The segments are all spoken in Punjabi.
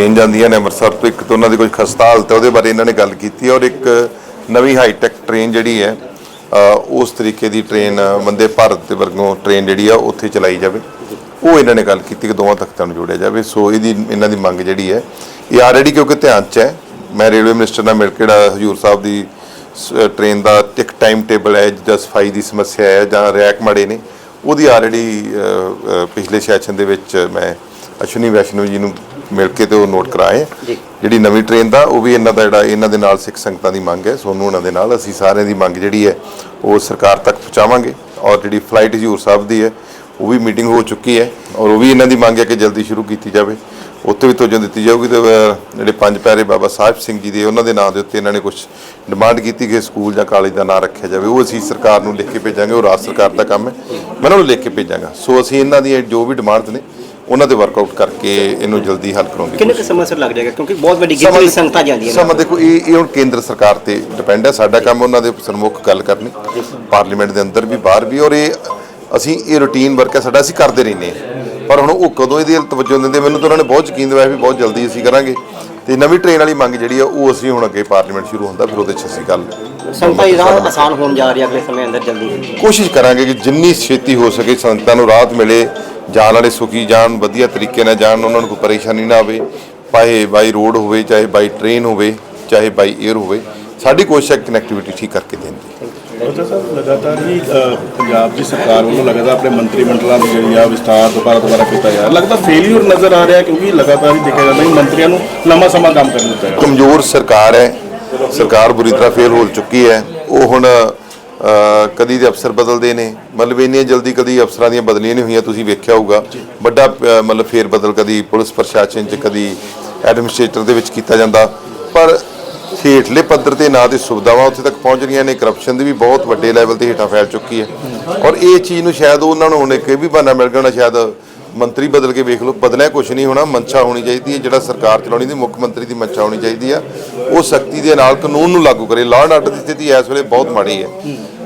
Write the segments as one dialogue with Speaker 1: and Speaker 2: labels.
Speaker 1: ਟ੍ਰੇਨ ਜਾਂਦੀਆਂ ਨੇ ਅੰਮ੍ਰਿਤਸਰ ਤੋਂ। ਇੱਕ ਤਾਂ ਉਹਨਾਂ ਦੀ ਕੋਈ ਖਸਤਾ ਹਾਲਤ ਹੈ ਉਹਦੇ ਬਾਰੇ ਇਹਨਾਂ ਨੇ ਗੱਲ ਕੀਤੀ ਔਰ ਇੱਕ ਨਵੀਂ ਹਾਈਟੈਕ ਟ੍ਰੇਨ ਜਿਹੜੀ ਹੈ ਉਸ ਤਰੀਕੇ ਦੀ ਟ੍ਰੇਨ ਵੰਦੇ ਭਾਰਤ ਦੇ ਵਰਗੋਂ ਟ੍ਰੇਨ ਜਿਹੜੀ ਆ, ਉੱਥੇ ਚਲਾਈ ਜਾਵੇ। ਉਹ ਇਹਨਾਂ ਨੇ ਗੱਲ ਕੀਤੀ ਕਿ ਦੋਵਾਂ ਤਖਤਾਂ ਨੂੰ ਜੋੜਿਆ ਜਾਵੇ। ਸੋ ਇਹਦੀ, ਇਹਨਾਂ ਦੀ ਮੰਗ ਜਿਹੜੀ ਹੈ, ਇਹ ਆਲਰੇਡੀ ਕਿਉਂਕਿ ਧਿਆਨ 'ਚ ਹੈ, ਮੈਂ ਰੇਲਵੇ ਮਿਨਿਸਟਰ ਨਾਲ ਮਿਲ ਕੇ ਜਿਹੜਾ ਹਜੂਰ ਸਾਹਿਬ ਦੀ, ਸ- ਟ੍ਰੇਨ ਦਾ ਇੱਕ ਟਾਈਮ ਟੇਬਲ ਹੈ ਜਿੱਦਾਂ ਸਫ਼ਾਈ ਦੀ ਸਮੱਸਿਆ ਹੈ, ਜਾਂ ਰੈਕ ਮਾੜੇ ਨੇ, ਉਹਦੀ ਆਲਰੇਡੀ ਪਿਛਲੇ ਸੈਸ਼ਨ ਦੇ ਵਿੱਚ ਮੈਂ ਅਸ਼ਵਨੀ ਵੈਸ਼ਨਵ ਜੀ ਨੂੰ ਮਿਲ ਕੇ ਤੇ ਉਹ ਨੋਟ ਕਰਾਏ। ਜਿਹੜੀ ਨਵੀਂ ਟ੍ਰੇਨ ਦਾ ਉਹ ਵੀ ਇਹਨਾਂ ਦਾ ਜਿਹੜਾ ਇਹਨਾਂ ਦੇ ਨਾਲ ਸਿੱਖ ਸੰਗਤਾਂ ਦੀ ਮੰਗ ਹੈ। ਸੋਨੂੰ ਉਹਨਾਂ ਦੇ ਨਾਲ ਅਸੀਂ ਸਾਰਿਆਂ ਦੀ ਮੰਗ ਜਿਹੜੀ ਹੈ ਉਹ ਸਰਕਾਰ ਤੱਕ ਪਹੁੰਚਾਵਾਂਗੇ। ਔਰ ਜਿਹੜੀ ਫਲਾਈਟ ਹਜੂਰ ਸਾਹਿਬ ਦੀ ਹੈ। ਉਹ ਵੀ ਮੀਟਿੰਗ ਹੋ ਚੁੱਕੀ ਹੈ। ਔਰ ਉਹ ਵੀ ਇਹਨਾਂ ਦੀ ਮੰਗ ਹੈ ਕਿ ਜਲਦੀ ਸ਼ੁਰੂ ਕੀਤੀ ਜਾਵੇ। ਉੱਥੇ ਵੀ ਤੋਜਨ ਦਿੱਤੀ ਜਾਊਗੀ ਤੇ ਜਿਹੜੇ ਪੰਜ ਪਿਆਰੇ ਬਾਬਾ ਸਾਹਿਬ ਸਿੰਘ ਜੀ ਦੇ ਉਹਨਾਂ ਦੇ ਨਾਂ ਦੇ ਉੱਤੇ ਇਹਨਾਂ ਨੇ ਕੁਝ ਡਿਮਾਂਡ ਕੀਤੀ ਕਿ ਸਕੂਲ ਜਾਂ ਕਾਲਜ ਦਾ ਨਾਂ ਰੱਖਿਆ ਜਾਵੇ। ਉਹ ਅਸੀਂ ਸਰਕਾਰ ਨੂੰ ਲਿਖ ਕੇ ਭੇਜਾਂਗੇ। ਉਹ ਰਾਜ ਸਰਕਾਰ ਦਾ ਕੰਮ ਹੈ। ਮੈਂ ਉਹਨਾਂ ਨੂੰ ਲਿਖ ਕੇ ਭੇਜਾਂਗਾ। ਸੋ ਅਸੀਂ ਇਹਨਾਂ ਦੀਆਂ ਜੋ ਵੀ ਡਿਮਾਂਡਸ ਨੇ ਉਹਨਾਂ ਤੇ ਵਰਕਆਊਟ ਕਰਕੇ ਇਹਨੂੰ ਜਲਦੀ ਹੱਲ ਕਰਾਉਣ ਦੀ
Speaker 2: ਕਿੰਨੇ ਕੁ ਸਮਾਂ ਸਰ ਲੱਗ ਜਾਏਗਾ? ਕਿਉਂਕਿ ਬਹੁਤ ਵੱਡੀ ਗਿਣਤੀ ਵਿੱਚ ਸੰਗਤਾਂ ਜਾਂਦੀਆਂ
Speaker 1: ਸਮਾਂ ਦੇਖੋ ਇਹ ਇਹ ਹੁਣ ਕੇਂਦਰ ਸਰਕਾਰ ਤੇ ਡਿਪੈਂਡ ਹੈ। ਸਾਡਾ ਕੰਮ ਉਹਨਾਂ ਦੇ ਸਨਮੁਖ ਗੱਲ ਕਰਨੀ। ਪਾਰਲੀਮੈਂਟ ਦੇ ਅੰਦਰ ਵੀ ਬਾਹਰ ਵੀ ਔਰ ਇਹ ਅਸੀਂ ਇਹ ਰੂਟੀਨ ਵਰਕ ਹੈ ਸਾਡਾ ਅਸੀਂ ਕਰਦੇ ਰਹਿੰਦੇ ਹਾਂ। ਪਰ ਹੁਣ ਉਹ ਕਦੋਂ ਇਹਦੀ ਵੱਲ ਤਵੱਜੋ ਦਿੰਦੇ ਮੈਨੂੰ ਤਾਂ ਉਹਨਾਂ ਨੇ ਬਹੁਤ ਯਕੀਨ ਦਿਵਾਇਆ ਵੀ ਬਹੁਤ ਜਲਦੀ ਅਸੀਂ ਕਰਾਂਗੇ। ਤੇ ਨਵੀਂ ਟ੍ਰੇਨ ਵਾਲੀ ਮੰਗ ਜਿਹੜੀ ਆ ਉਹ ਅਸੀਂ ਹੁਣ ਅੱਗੇ ਪਾਰਲੀਮੈਂਟ ਸ਼ੁਰੂ ਹੁੰਦਾ ਫਿਰ ਉਹਦੇ 'ਚ ਅਸੀਂ ਗੱਲ
Speaker 2: ਸੰਗਤਾਂ ਦੀ ਰਾਹ ਆਸਾਨ ਹੋਣ ਜਾ ਰਹੀ ਹੈ ਅਗਲੇ ਸਮੇਂ ਅੰਦਰ ਜਲਦੀ।
Speaker 1: ਕੋਸ਼ਿਸ਼ ਕਰਾਂਗੇ ਕਿ ਜਿੰਨੀ ਛੇਤੀ ਹੋ ਸਕੇ ਸੰਗਤਾਂ ਨੂੰ ਰਾਹਤ ਮਿਲੇ ਜਾਣ ਵਾਲੇ ਸੁਖੀ ਜਾਣ ਵਧੀਆ ਤਰੀਕੇ ਨਾਲ ਜਾਣ ਉਹਨਾਂ ਨੂੰ ਕੋਈ ਪਰੇਸ਼ਾਨੀ ਨਾ ਆਵੇ। ਚਾਹੇ ਬਾਈ ਰੋਡ ਹੋਵੇ ਚਾਹੇ ਬਾਈ ਟ੍ਰੇਨ ਹੋਵੇ ਚਾਹੇ ਬਾਈ 에ਅਰ ਹੋਵੇ ਸਾਡੀ ਕੋਸ਼ਿਸ਼ ਹੈ ਕਨੈਕਟੀਵਿਟੀ ਠੀਕ ਕਰਕੇ ਦੇਣ ਦੀ।
Speaker 3: ਡਾਕਟਰ ਸਾਹਿਬ, ਲਗਾਤਾਰ ਹੀ ਪੰਜਾਬ ਦੀ ਸਰਕਾਰ ਵੱਲੋਂ ਲਗਾਤਾਰ ਆਪਣੇ ਮੰਤਰੀ ਮੰਡਲਾਂ ਦੀ ਜਿਹੜੀ ਆ ਵਿਸਤਾਰ ਦੁਬਾਰਾ ਦੁਬਾਰਾ ਕੀਤਾ ਜਾ ਰਿਹਾ। ਲੱਗਦਾ ਫੇਲਿਅਰ ਨਜ਼ਰ ਆ ਰਿਹਾ ਕਿਉਂਕਿ ਲਗਾਤਾਰ ਹੀ ਦੇਖਿਆ ਜਾਂਦਾ ਕਿ ਮੰਤਰੀਆਂ ਨੂੰ ਲੰਮਾ ਸਮਾਂ ਕੰਮ ਕਰਨ ਦਿੱਤਾ ਜਾ
Speaker 1: ਕਮਜ਼ੋਰ ਸਰਕਾਰ ਹੈ, ਸਰਕਾਰ ਬੁਰੀ ਤਰ੍ਹਾਂ ਫੇਲ ਹੋ ਚੁੱਕੀ ਹੈ। ਉਹ ਹੁਣ ਕਦੀ ਦੇ ਅਫਸਰ ਬਦਲਦੇ ਨੇ। ਮਤਲਬ ਇੰਨੀਆਂ ਜਲਦੀ ਕਦੀ ਅਫਸਰਾਂ ਦੀਆਂ ਬਦਲੀਆਂ ਨਹੀਂ ਹੋਈਆਂ, ਤੁਸੀਂ ਵੇਖਿਆ ਹੋਊਗਾ। ਵੱਡਾ ਮਤਲਬ ਫੇਰ ਬਦਲ ਕਦੀ ਪੁਲਿਸ ਪ੍ਰਸ਼ਾਸਨ 'ਚ, ਕਦੀ ਐਡਮਿਨਿਸਟ੍ਰੇਟਰ ਦੇ ਵਿੱਚ ਕੀਤਾ ਜਾਂਦਾ। ਪਰ ਹੇਠਲੇ ਪੱਧਰ ਤੇ ਨਾ ਤੇ ਸੁਵਿਧਾਵਾਂ ਉੱਥੇ ਤੱਕ ਪਹੁੰਚ ਰਹੀਆਂ ਨੇ ਕਰਪਸ਼ਨ ਦੀ ਵੀ ਬਹੁਤ ਵੱਡੇ ਲੈਵਲ ਤੇ ਹੇਠਾਂ ਫੈਲ ਚੁੱਕੀ ਹੈ। ਔਰ ਇਹ ਚੀਜ਼ ਨੂੰ ਸ਼ਾਇਦ ਉਹਨਾਂ ਨੂੰ ਹੁਣ ਇੱਕ ਇਹ ਵੀ ਬਹਾਨਾ ਮਿਲ ਗਿਆ ਹੋਣਾ ਸ਼ਾਇਦ ਮੰਤਰੀ ਬਦਲ ਕੇ ਵੇਖ ਲਓ ਬਦਲਿਆ ਕੁਝ ਨਹੀਂ ਹੋਣਾ ਮਨਸ਼ਾ ਹੋਣੀ ਚਾਹੀਦੀ ਹੈ ਜਿਹੜਾ ਸਰਕਾਰ ਚਲਾਉਣੀ ਦੀ ਮੁੱਖ ਮੰਤਰੀ ਦੀ ਮਨਸ਼ਾ ਹੋਣੀ ਚਾਹੀਦੀ ਆ। ਉਹ ਸਖਤੀ ਦੇ ਨਾਲ ਕਾਨੂੰਨ ਨੂੰ ਲਾਗੂ ਕਰੇ। ਲਾਅ ਐਂਡ ਆਰਡਰ ਦੀ ਸਥਿਤੀ ਇਸ ਵੇਲੇ ਬਹੁਤ ਮਾੜੀ ਹੈ।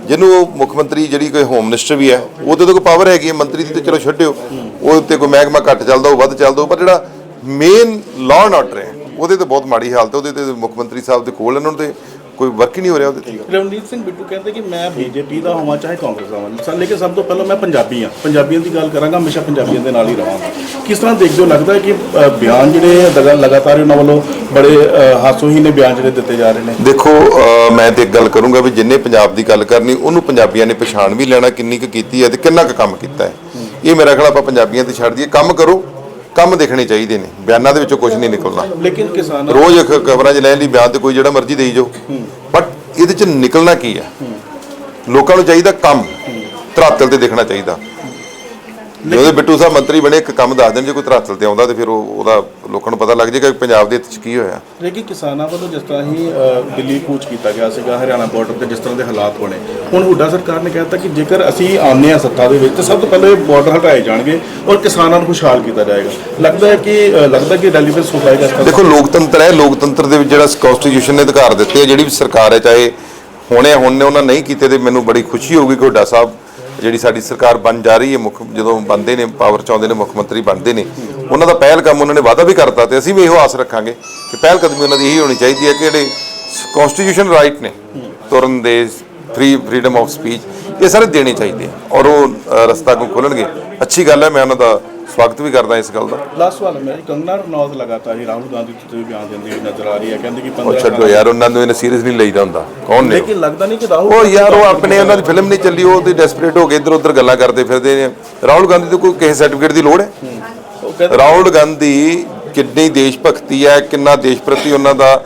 Speaker 1: ਜਿਹਨੂੰ ਉਹ ਮੁੱਖ ਮੰਤਰੀ ਜਿਹੜੀ ਕੋਈ ਹੋਮ ਮਿਨਿਸਟਰ ਵੀ ਹੈ ਉਹਦੇ ਤੋਂ ਕੋਈ ਪਾਵਰ ਹੈਗੀ ਹੈ ਮੰਤਰੀ ਦੀ ਤੇ ਚਲੋ ਛੱਡਿਓ। ਉਹ ਉੱਤੇ ਕੋਈ ਮਹਿਕਮਾ ਘੱਟ ਚੱਲਦਾ ਉਹ ਵੱਧ ਚੱਲਦਾ ਹੋਊ, ਪਰ ਜਿਹੜਾ ਮੇਨ ਲਾਅ ਐਂਡ ਆਰਡਰ ਹੈ ਉਹਦੇ ਤੇ ਬਹੁਤ ਮਾੜੀ ਹਾਲਤ ਹੈ ਉਹਦੇ ਤੇ ਮੁੱਖ ਮੰਤਰੀ ਸਾਹਿਬ ਦੇ ਕੋਲ ਇਹਨਾਂ ਨੂੰ ਤੇ ਕੋਈ ਵਰਕ ਹੀ ਨਹੀਂ ਹੋ ਰਿਹਾ ਉਹਦੇ ਤੇ।
Speaker 3: ਰਿਹਾ ਰਵਨੀਤ ਸਿੰਘ ਬਿੱਟੂ ਕਹਿੰਦੇ ਕਿ ਮੈਂ ਬੀਜੇਪੀ ਦਾ ਹੋਵਾਂ ਚਾਹੇ ਕਾਂਗਰਸ ਦਾ ਹੋਵਾਂ। ਸਰ ਲੇਕਿਨ ਸਭ ਤੋਂ ਪਹਿਲਾਂ ਮੈਂ ਪੰਜਾਬੀ ਹਾਂ। ਪੰਜਾਬੀਆਂ ਦੀ ਗੱਲ ਕਰਾਂਗਾ ਹਮੇਸ਼ਾ ਪੰਜਾਬੀਆਂ ਦੇ ਨਾਲ ਹੀ ਰਵਾਂਗਾ ਕਿਸ ਤਰ੍ਹਾਂ ਦੇਖਦੇ ਹੋ ਲੱਗਦਾ ਹੈ ਕਿ ਬਿਆਨ ਜਿਹੜੇ ਲਗਾ- ਲਗਾਤਾਰ ਉਹਨਾਂ ਵੱਲੋਂ ਬੜੇ ਅ, ਹਾਸੋਹੀਣੇ ਬਿਆਨ ਜਿਹੜੇ ਦਿੱਤੇ ਜਾ ਰਹੇ ਨੇ?
Speaker 1: ਦੇਖੋ ਮੈਂ ਤੇ ਇੱਕ ਗੱਲ ਕਰੂੰਗਾ ਵੀ ਜਿੰਨੇ ਪੰਜਾਬ ਦੀ ਗੱਲ ਕਰਨੀ ਉਹਨੂੰ ਪੰਜਾਬੀਆਂ ਨੇ ਪਛਾਣ ਵੀ ਲੈਣਾ ਕਿੰਨੀ ਕੁ ਕੀਤੀ ਹੈ ਤੇ ਕਿੰਨਾ ਕੁ ਕੰਮ ਕੀਤਾ ਹੈ। ਇਹ ਮੇਰਾ ਖਿਆਲ ਆਪਾਂ ਪੰਜਾਬੀਆਂ ਤੇ ਛੱਡ ਦਈਏ। ਕੰਮ ਕਰੋ। ਕੰਮ ਦੇਖਣੇ ਚਾਹੀਦੇ ਨੇ ਬਿਆਨਾਂ ਦੇ ਵਿੱਚੋਂ ਕੁਝ ਨਹੀਂ ਨਿਕਲਣਾ।
Speaker 3: ਲੇਕਿਨ ਕਿਸਾਨਾਂ
Speaker 1: ਰੋਜ਼ ਖ- ਖਬਰਾਂ 'ਚ ਲੈਣ ਲਈ ਬਿਆਨ ਤੇ ਕੋਈ ਜਿਹੜਾ ਮਰਜ਼ੀ ਦੇਈ ਜਾਓ। ਬਟ ਇਹਦੇ 'ਚ ਨਿਕਲਣਾ ਕੀ ਹੈ। ਲੋਕਾਂ ਨੂੰ ਚਾਹੀਦਾ ਕੰਮ ਧਰਾਤਲ ਤੇ ਦੇਖਣਾ ਚਾਹੀਦਾ। ਜਦੋਂ ਬਿੱਟੂ ਸਾਹਿਬ ਮੰਤਰੀ ਬਣੇ ਇੱਕ ਕੰਮ ਦੱਸ ਦੇਣ ਜੇ ਕੋਈ ਧਰਾਤਲ ਤੇ ਆਉਂਦਾ ਤੇ ਫਿਰ ਉਹ ਉਹਦਾ ਲੋਕਾਂ ਨੂੰ ਪਤਾ ਲੱਗ ਜਾਏਗਾ ਕਿ ਪੰਜਾਬ ਦੇ ਹਿੱਤ 'ਚ ਕੀ ਹੋਇਆ।
Speaker 3: ਲੇਕਿਨ ਕਿਸਾਨਾਂ ਵੱਲੋਂ ਜਿਸ ਤਰ੍ਹਾਂ ਹੀ ਦਿੱਲੀ ਕੂਚ ਕੀਤਾ ਗਿਆ ਸੀਗਾ ਹਰਿਆਣਾ ਬਾਰਡਰ ਤੇ ਜਿਸ ਤਰ੍ਹਾਂ ਦੇ ਹਾਲਾਤ ਬਣੇ। ਹੁਣ ਹੁੱਡਾ ਸਰਕਾਰ ਨੇ ਕਹਿਤਾ ਕਿ ਜੇਕਰ ਅਸੀਂ ਆਉਂਦੇ ਹਾਂ ਸੱਤਾ ਦੇ ਵਿੱਚ ਤਾਂ ਸਭ ਤੋਂ ਪਹਿਲਾਂ ਇਹ ਬਾਰਡਰ ਹਟਾਏ ਜਾਣਗੇ ਔਰ ਕਿਸਾਨਾਂ ਨੂੰ ਖੁਸ਼ਹਾਲ ਕੀਤਾ ਜਾਏਗਾ। ਲੱਗਦਾ ਹੈ ਕਿ ਲੱਗਦਾ ਕਿ ਹੋ ਪਾਏਗਾ ਇਸ ਤਰ੍ਹਾਂ
Speaker 1: ਦੇਖੋ ਲੋਕਤੰਤਰ ਹੈ ਲੋਕਤੰਤਰ ਦੇ ਵਿੱਚ ਜਿਹੜਾ ਕਨਸਟੀਟਿਊਸ਼ਨ ਨੇ ਅਧਿਕਾਰ ਦਿੱਤੇ ਆ ਜਿਹੜੀ ਵੀ ਸਰਕਾਰ ਹੈ ਚਾਹੇ ਹੁਣੇ ਹੁਣ ਨੇ ਉਹਨਾਂ ਨਹੀਂ ਕੀਤੇ ਤੇ ਮੈਨੂੰ ਬੜੀ ਖੁਸ਼ੀ ਹੋਊਗੀ ਕਿ ਹੁੱਡਾ ਸਾਹਿਬ ਜਿਹੜੀ ਸਾਡੀ ਸਰਕਾਰ ਬਣ ਜਾ ਰਹੀ ਹੈ, ਮੁੱਖ ਜਦੋਂ ਬਣਦੇ ਨੇ ਪਾਵਰ ਚ ਆਉਂਦੇ ਨੇ, ਮੁੱਖ ਮੰਤਰੀ ਬਣਦੇ ਨੇ, ਉਹਨਾਂ ਦਾ ਪਹਿਲ ਕੰਮ ਉਹਨਾਂ ਨੇ ਵਾਅਦਾ ਵੀ ਕਰਤਾ ਤੇ ਅਸੀਂ ਵੀ ਇਹੋ ਆਸ ਰੱਖਾਂਗੇ ਕਿ ਪਹਿਲ ਕਦਮੀ ਉਹਨਾਂ ਦੀ ਇਹੀ ਹੋਣੀ ਚਾਹੀਦੀ ਹੈ ਕਿ ਜਿਹੜੇ ਕਨਸਟੀਟਿਊਸ਼ਨ ਰਾਈਟ ਨੇ, ਤੁਰਨ ਦੇ ਫ੍ਰੀ ਫਰੀडम ਆਫ ਸਪੀਚ ਇਹ ਸਾਰੇ ਦੇਣੇ ਚਾਹੀਦੇ ਆ ਔਰ ਉਹ ਰਸਤਾ ਕੋ ਖੋਲਣਗੇ ਅੱਛੀ ਗੱਲ ਹੈ, ਮੈਂ ਉਹਨਾਂ ਦਾ ਸਵਾਗਤ ਵੀ ਕਰਦਾ ਇਸ ਗੱਲ ਦਾ।
Speaker 3: ਲਾਸਟ ਸਵਾਲ ਮੇਰਾ ਕੰਗਨਾ ਰਣੌਤ ਲਗਾਤਾਰ ਹੀ ਰਾਹੁਲ ਗਾਂਧੀ ਤੇ ਵੀ ਬਿਆਨ ਦਿੰਦੀ ਹੋਈ ਨਜ਼ਰ ਆ ਰਹੀ ਹੈ ਕਹਿੰਦੇ ਕਿ
Speaker 1: ਉਹ
Speaker 3: 15
Speaker 1: ਛੱਡੋ ਯਾਰ ਉਹਨਾਂ ਨੂੰ ਇਹਨੇ ਸੀਰੀਅਸ ਨਹੀਂ ਲਈਦਾ ਹੁੰਦਾ। ਕੌਣ ਨੇ ਉਹ?
Speaker 3: ਲੇਕਿਨ ਲੱਗਦਾ ਨਹੀਂ ਕਿ ਰਾਹੁਲ
Speaker 1: ਉਹ ਯਾਰ ਉਹ ਆਪਣੇ ਉਹਨਾਂ ਦੀ ਫਿਲਮ ਨਹੀਂ ਚੱਲੀ ਉਹ ਤੇ ਡੈਸਪਰੇਟ ਹੋ ਕੇ ਇੱਧਰ ਉੱਧਰ ਗੱਲਾਂ ਕਰਦੇ ਫਿਰਦੇ ਨੇ। ਰਾਹੁਲ ਗਾਂਧੀ ਤੋਂ ਕੋਈ ਕਿਸੇ ਸਰਟੀਫਿਕੇਟ ਦੀ ਲੋੜ ਹੈ?
Speaker 3: ਉਹ
Speaker 1: ਰਾਹੁਲ ਗਾਂਧੀ ਕਿੰਨੀ ਦੇਸ਼ ਭਗਤੀ ਹੈ ਕਿੰਨਾ ਦੇਸ਼ ਪ੍ਰਤੀ ਉਹਨਾਂ ਦਾ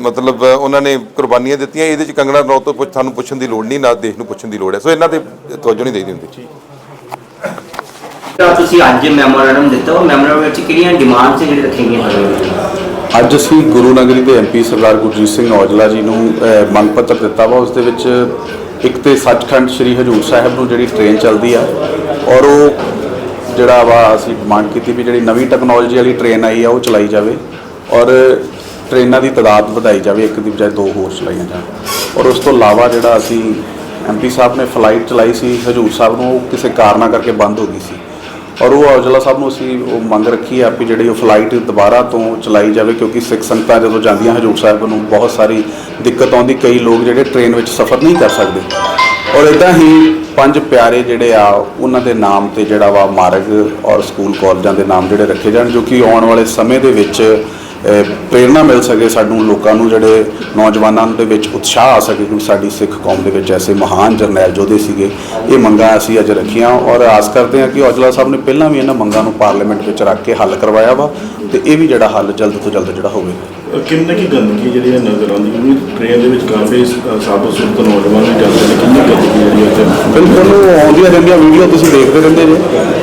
Speaker 1: ਮਤਲਬ ਉਹਨਾਂ ਨੇ ਕੁਰਬਾਨੀਆਂ ਦਿੱਤੀਆਂ ਇਹਦੇ ਚ ਕੰਗਣਾ ਰਣੌਤ ਤੋਂ ਪੁੱਛ ਸਾਨੂੰ ਪੁੱਛਣ ਦੀ ਲੋੜ ਨਹੀਂ ਨਾ ਦੇਸ਼ ਨੂੰ ਪੁੱਛਣ ਦੀ ਲੋੜ ਹੈ। ਸੋ ਇਹਨਾਂ ਤੇ ਤਵੱਜੋ ਨਹੀਂ ਦੇਈਦੀ ਹੁੰਦੀ।
Speaker 4: ਤਾਂ ਤੁਸੀਂ ਅੱਜ ਮੈਮੋਰੈਂਡਮ ਦਿੱਤਾ, ਉਹ ਮੈਮੋਰੈਂਡਮ ਵਿੱਚ ਕਿਹੜੀਆਂ ਡਿਮਾਂਡਸ ਜਿਹੜੀ ਰੱਖੀਆਂ ਗਈਆਂ?
Speaker 5: ਅੱਜ ਅਸੀਂ ਗੁਰੂ ਨਗਰੀ ਦੇ ਐਮਪੀ ਸਰਦਾਰ ਗੁਰਜੀਤ ਸਿੰਘ ਔਜਲਾ ਜੀ ਨੂੰ ਮੰਗ ਪੱਤਰ ਦਿੱਤਾ ਵਾ, ਉਸ ਦੇ ਵਿੱਚ ਇੱਕ ਤੇ ਸੱਚਖੰਡ ਸ੍ਰੀ ਹਜੂਰ ਸਾਹਿਬ ਨੂੰ ਜਿਹੜੀ ਟ੍ਰੇਨ ਚੱਲਦੀ ਆ, ਔਰ ਉਹ ਜਿਹੜਾ ਵਾ ਅਸੀਂ ਡਿਮਾਂਡ ਕੀਤੀ ਵੀ ਜਿਹੜੀ ਨਵੀਂ ਟੈਕਨੋਲੋਜੀ ਵਾਲੀ ਟ੍ਰੇਨ ਆਈ ਆ, ਉਹ ਚਲਾਈ ਜਾਵੇ, ਔਰ ਟ੍ਰੇਨਾਂ ਦੀ ਤਾਦਾਦ ਵਧਾਈ ਜਾਵੇ, ਇੱਕ ਦੀ ਬਜਾਏ ਦੋ ਹੋਰ ਚਲਾਈਆਂ ਜਾਣ। ਔਰ ਉਸ ਤੋਂ ਇਲਾਵਾ ਜਿਹੜਾ ਅਸੀਂ ਐਮਪੀ ਸਾਹਿਬ ਨੇ ਫਲਾਈਟ ਚਲਾਈ ਸੀ, ਹਜੂਰ ਸਾਹਿਬ ਨੂੰ, ਉਹ ਕਿਸੇ ਕਾਰਨਾਂ ਕਰਕੇ ਬੰਦ ਹੋ ਗਈ ਸੀ। ਔਰ ਉਹ ਔਜਲਾ ਸਾਹਿਬ ਨੂੰ ਅਸੀਂ ਉਹ ਮੰਗ ਰੱਖੀ ਹੈ ਵੀ ਜਿਹੜੀ ਉਹ ਫਲਾਈਟ ਦੁਬਾਰਾ ਤੋਂ ਚਲਾਈ ਜਾਵੇ, ਕਿਉਂਕਿ ਸਿੱਖ ਸੰਗਤਾਂ ਜਦੋਂ ਜਾਂਦੀਆਂ ਹਜੂਰ ਸਾਹਿਬ ਨੂੰ ਬਹੁਤ ਸਾਰੀ ਦਿੱਕਤ ਆਉਂਦੀ, ਕਈ ਲੋਕ ਜਿਹੜੇ ਟ੍ਰੇਨ ਵਿੱਚ ਸਫ਼ਰ ਨਹੀਂ ਕਰ ਸਕਦੇ। ਔਰ ਇਦਾਂ ਹੀ ਪੰਜ ਪਿਆਰੇ ਜਿਹੜੇ ਆ, ਉਹਨਾਂ ਦੇ ਨਾਮ ਤੇ ਜਿਹੜਾ ਵਾ ਮਾਰਗ ਔਰ ਸਕੂਲ ਕਾਲਜਾਂ ਦੇ ਨਾਮ ਜਿਹੜੇ ਰੱਖੇ ਜਾਣ, ਜੋ ਕਿ ਆਉਣ ਵਾਲੇ ਸਮੇਂ ਦੇ ਵਿੱਚ ਪ੍ਰੇਰਣਾ ਮਿਲ ਸਕੇ ਸਾਨੂੰ ਲੋਕਾਂ ਨੂੰ ਜਿਹੜੇ ਨੌਜਵਾਨਾਂ ਦੇ ਵਿੱਚ ਉਤਸ਼ਾਹ ਆ ਸਕੇ ਕਿ ਸਾਡੀ ਸਿੱਖ ਕੌਮ ਦੇ ਵਿੱਚ ਐਸੇ ਮਹਾਨ ਜਰਨੈਲ ਯੋਧੇ ਸੀਗੇ। ਇਹ ਮੰਗਾਂ ਅਸੀਂ ਅੱਜ ਰੱਖੀਆਂ ਔਰ ਆਸ ਕਰਦੇ ਹਾਂ ਕਿ ਔਜਲਾ ਸਾਹਿਬ ਨੇ ਪਹਿਲਾਂ ਵੀ ਇਹਨਾਂ ਮੰਗਾਂ ਨੂੰ ਪਾਰਲੀਮੈਂਟ ਵਿੱਚ ਰੱਖ ਕੇ ਹੱਲ ਕਰਵਾਇਆ ਵਾ। ਤੇ ਇਹ ਵੀ ਜਿਹੜਾ ਹੱਲ ਜਲਦ ਤੋਂ ਜਲਦ ਜਿਹੜਾ ਹੋਵੇ।
Speaker 3: ਕਿੰਨੇ ਕੀ ਗੰਦਗੀ ਜਿਹੜੀ ਹੈ ਨਜ਼ਰ ਆਉਂਦੀ? ਕਿਉਂਕਿ ਟ੍ਰੇਨ ਦੇ ਵਿੱਚ ਕਾਫੀ ਅ, ਸਾਬੋ ਸੁਰਤ ਨੌਜਵਾਨ ਵੀ ਜਾਂਦੇ ਨੇ। ਕਿੰਨੀ ਗੰਦਗੀ ਜਿਹੜੀ ਉੱਥੇ
Speaker 5: ਬਿਲਕੁਲ ਉਹ ਆਉਂਦੀਆਂ ਰਹਿੰਦੀਆਂ ਵੀਡੀਓ ਤੁਸੀਂ ਦੇਖਦੇ ਰਹਿੰਦੇ ਜੇ।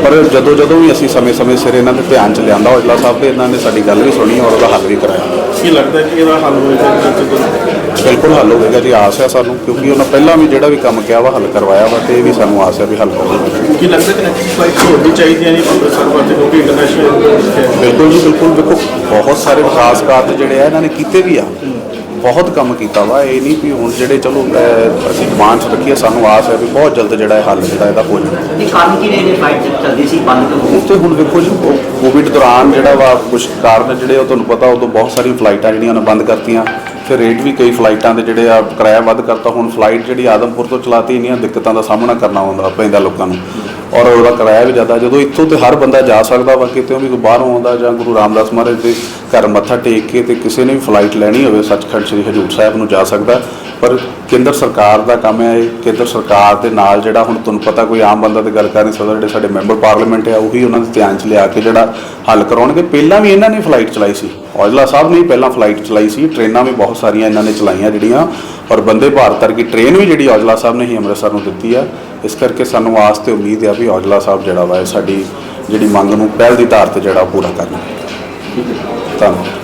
Speaker 5: ਪਰ ਜਦੋਂ ਜਦੋਂ ਵੀ ਅਸੀਂ ਸਮੇਂ-ਸਮੇਂ ਸਿਰ ਇਹਨਾਂ ਦੇ ਧਿਆਨ ਚ ਲਿਆਂਦਾ ਔਜਲਾ ਸਾਹਿਬ ਤੇ ਇਹਨਾਂ ਨੇ ਸਾਡੀ ਗੱਲ ਵੀ ਸੁਣੀ ਔਰ ਉਹਦਾ ਹੱਲ ਵੀ ਕਰਾਇਆ।
Speaker 3: ਕੀ ਲੱਗਦਾ ਕਿ ਇਹਦਾ ਹੱਲ ਹੋਏਗਾ?
Speaker 5: ਬਿਲਕੁਲ ਹੱਲ ਹੋਵੇਗਾ ਜੀ ਆਸ ਹੈ ਸਾਨੂੰ ਕਿਉਂਕਿ ਉਹਨਾਂ ਪਹਿਲਾਂ ਵੀ ਜਿਹੜਾ ਵੀ ਕੰਮ ਕਿਹਾ ਵਾ ਹੱਲ ਕਰਵਾਇਆ ਵਾ ਤੇ ਇਹ ਵੀ ਸਾਨੂੰ ਆਸ ਹੈ ਵੀ ਹੱਲ ਹੋਵੇਗਾ
Speaker 3: ਕੀ ਲੱਗਦਾ ਕਿ ਨੈਕਸਟ ਫਲਾਈਟ ਹੋਰ ਵੀ ਚਾਹੀਦੀਆਂ ਨੇ ਅੰਮ੍ਰਿਤਸਰ ਵਾਸਤੇ ਕਿਉਂਕਿ ਇੰਟਰਨੈਸ਼ਨਲ
Speaker 5: ਬਿਲਕੁਲ ਜੀ ਬਿਲਕੁਲ। ਵੇਖੋ ਬਹੁਤ ਸਾਰੇ ਵਿਕਾਸ ਕਾਰਜ ਜਿਹੜੇ ਆ ਇਹਨਾਂ ਨੇ ਕੀਤੇ ਵੀ ਆ। ਬਹੁਤ ਕੰਮ ਕੀਤਾ ਵਾ ਇਹ ਨਹੀਂ ਵੀ ਹੁਣ ਜਿਹੜੇ ਚਲੋ ਅਸੀਂ ਡਿਮਾਂਡਸ ਰੱਖੀਏ ਸਾਨੂੰ ਆਸ ਹੈ ਵੀ ਬਹੁਤ ਜਲਦ ਜਿਹੜਾ ਇਹ ਹੱਲ ਜਿਹੜਾ ਇਹਦਾ ਹੋ ਜਾਣਾ
Speaker 4: ਇਹ ਕਾਰਨ ਕੀ ਰਹੇ ਨੇ ਫਲਾਈਟ ਚੱਲਦੀ ਸੀ ਬੰਦ ਕਿਉਂ ਹੋ ਗਈ?
Speaker 5: ਉੱਥੇ ਹੁਣ ਵੇਖੋ ਜੀ ਕੋਵਿਡ ਦੌਰਾਨ ਜਿਹੜਾ ਵਾ ਕੁਝ ਕਾਰਨ ਜਿਹੜੇ ਉਹ ਤੁਹਾਨੂੰ ਪਤਾ ਉਦੋਂ ਬਹੁਤ ਸਾਰੀ ਫਲਾਈਟਾਂ ਜਿਹੜੀਆਂ ਉਹਨਾਂ ਬੰਦ ਕਰਤੀਆਂ। ਫਿਰ ਰੇਟ ਵੀ ਕਈ ਫਲਾਈਟਾਂ ਦੇ ਜਿਹੜੇ ਆ ਕਿਰਾਇਆ ਵੱਧ ਕਰਤਾ। ਹੁਣ ਫਲਾਈਟ ਜਿਹੜੀ ਆਦਮਪੁਰ ਤੋਂ ਚਲਾਤੀ, ਇੰਨੀਆਂ ਦਿੱਕਤਾਂ ਦਾ ਸਾਹਮਣਾ ਕਰਨਾ ਆਉਂਦਾ ਪੈਂਦਾ ਲੋਕਾਂ ਨੂੰ। ਔਰ ਉਹਦਾ ਕਿਰਾਇਆ ਵੀ ਜ਼ਿਆਦਾ। ਜਦੋਂ ਇੱਥੋਂ ਤੇ ਹਰ ਬੰਦਾ ਜਾ ਸਕਦਾ ਵਾ, ਕਿਤੇ ਵੀ ਕੋਈ ਬਾਹਰੋਂ ਆਉਂਦਾ ਜਾਂ ਗੁਰੂ ਰਾਮਦਾਸ ਮਹਾਰਾਜ ਦੇ ਘਰ ਮੱਥਾ ਟੇਕ ਕੇ ਤੇ ਕਿਸੇ ਨੇ ਵੀ ਫਲਾਈਟ ਲੈਣੀ ਹੋਵੇ, ਸੱਚਖੰਡ ਸ੍ਰੀ ਹਜੂਰ ਸਾਹਿਬ ਨੂੰ ਜਾ ਸਕਦਾ। ਪਰ ਕੇਂਦਰ ਸਰਕਾਰ ਦਾ ਕੰਮ ਹੈ ਇਹ, ਕੇਂਦਰ ਸਰਕਾਰ ਦੇ ਨਾਲ ਜਿਹੜਾ ਹੁਣ ਤੁਹਾਨੂੰ ਪਤਾ ਕੋਈ ਆਮ ਬੰਦਾ ਤੇ ਗੱਲ ਕਰ ਨਹੀਂ ਸਕਦਾ, ਜਿਹੜੇ ਸਾਡੇ ਮੈਂਬਰ ਪਾਰਲੀਮੈਂਟ ਆ ਉਹੀ ਉਹਨਾਂ ਦੇ ਧਿਆਨ 'ਚ ਲਿਆ ਕੇ ਜਿਹੜਾ ਹੱਲ ਕਰਾਉਣਗੇ। ਪਹਿਲਾਂ ਵੀ ਇਹਨਾਂ ਨੇ ਫਲਾਈਟ ਚਲਾਈ ਸੀ। ਔਜਲਾ ਸਾਹਿਬ ਨੇ ਹੀ ਪਹਿਲਾਂ ਫਲਾਈਟ ਚਲਾਈ ਸੀ। ਟ੍ਰੇਨਾਂ ਵੀ ਬਹੁਤ ਸਾਰੀਆਂ ਇਹਨਾਂ ਨੇ ਚਲਾਈਆਂ ਜਿਹੜੀਆਂ। ਔਰ ਬੰਦੇ ਭਾਰਤ ਵਰਗੀ ਟ੍ਰੇਨ ਵੀ ਜਿਹੜੀ ਔਜਲਾ ਸਾਹਿਬ ਨੇ ਹੀ ਅੰਮ੍ਰਿਤਸਰ ਨੂੰ ਦਿੱਤੀ ਆ। ਇਸ ਕਰਕੇ ਸਾਨੂੰ ਆਸ ਤੇ ਉਮੀਦ ਆ ਵੀ ਔਜਲਾ ਸਾਹਿਬ ਜਿਹੜਾ ਵਾ ਸਾਡੀ ਜਿਹੜੀ ਮੰਗ ਨੂੰ ਪਹਿਲ ਦੀ ਧਾਰ ਤੇ ਜਿਹੜਾ ਉਹ ਪੂਰਾ ਹੈ। estamos.